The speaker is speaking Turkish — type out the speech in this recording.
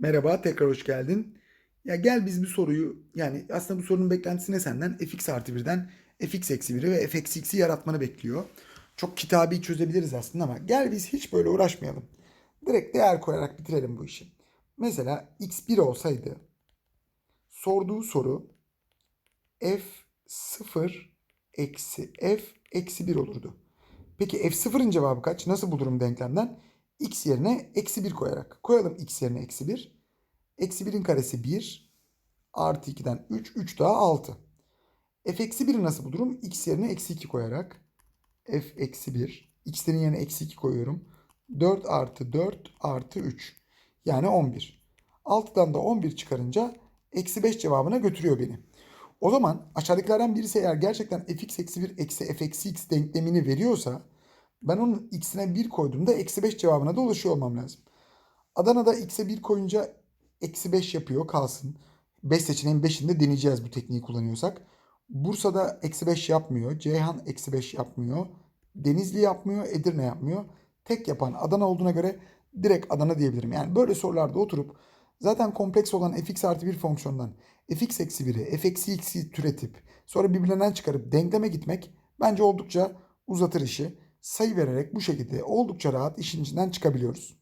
Merhaba, tekrar hoş geldin. Ya gel biz bir soruyu, yani aslında bu sorunun beklentisi ne senden? fx artı 1'den fx eksi 1'i ve f eksi x'i yaratmanı bekliyor. Çok kitabi çözebiliriz aslında ama gel biz hiç böyle uğraşmayalım. Direkt değer koyarak bitirelim bu işi. Mesela x1 olsaydı sorduğu soru f0 eksi f eksi 1 olurdu. Peki f0'ın cevabı kaç? Nasıl bulurum denklemden? X yerine eksi 1 koyarak. Koyalım x yerine eksi 1. Eksi 1'in karesi 1. Artı 2'den 3. 3 daha 6. f eksi 1'i nasıl bulurum? x yerine eksi 2 koyarak. f eksi 1. x'lerin yerine eksi 2 koyuyorum. 4 artı 4 artı 3. Yani 11. 6'dan da 11 çıkarınca eksi 5 cevabına götürüyor beni. O zaman aşağıdakilerden birisi eğer gerçekten fx eksi 1 eksi f eksi x denklemini veriyorsa ben onun x'ine 1 koyduğumda eksi 5 cevabına da ulaşıyor olmam lazım. Adana'da x'e 1 koyunca eksi 5 yapıyor kalsın. 5 seçeneğin 5'inde deneyeceğiz bu tekniği kullanıyorsak. Bursa'da eksi 5 yapmıyor. Ceyhan eksi 5 yapmıyor. Denizli yapmıyor. Edirne yapmıyor. Tek yapan Adana olduğuna göre direkt Adana diyebilirim. Yani böyle sorularda oturup zaten kompleks olan fx artı 1 fonksiyondan fx eksi 1'i f eksi x'i türetip sonra birbirlerinden çıkarıp denkleme gitmek bence oldukça uzatır işi. Sayı vererek bu şekilde oldukça rahat işin içinden çıkabiliyoruz.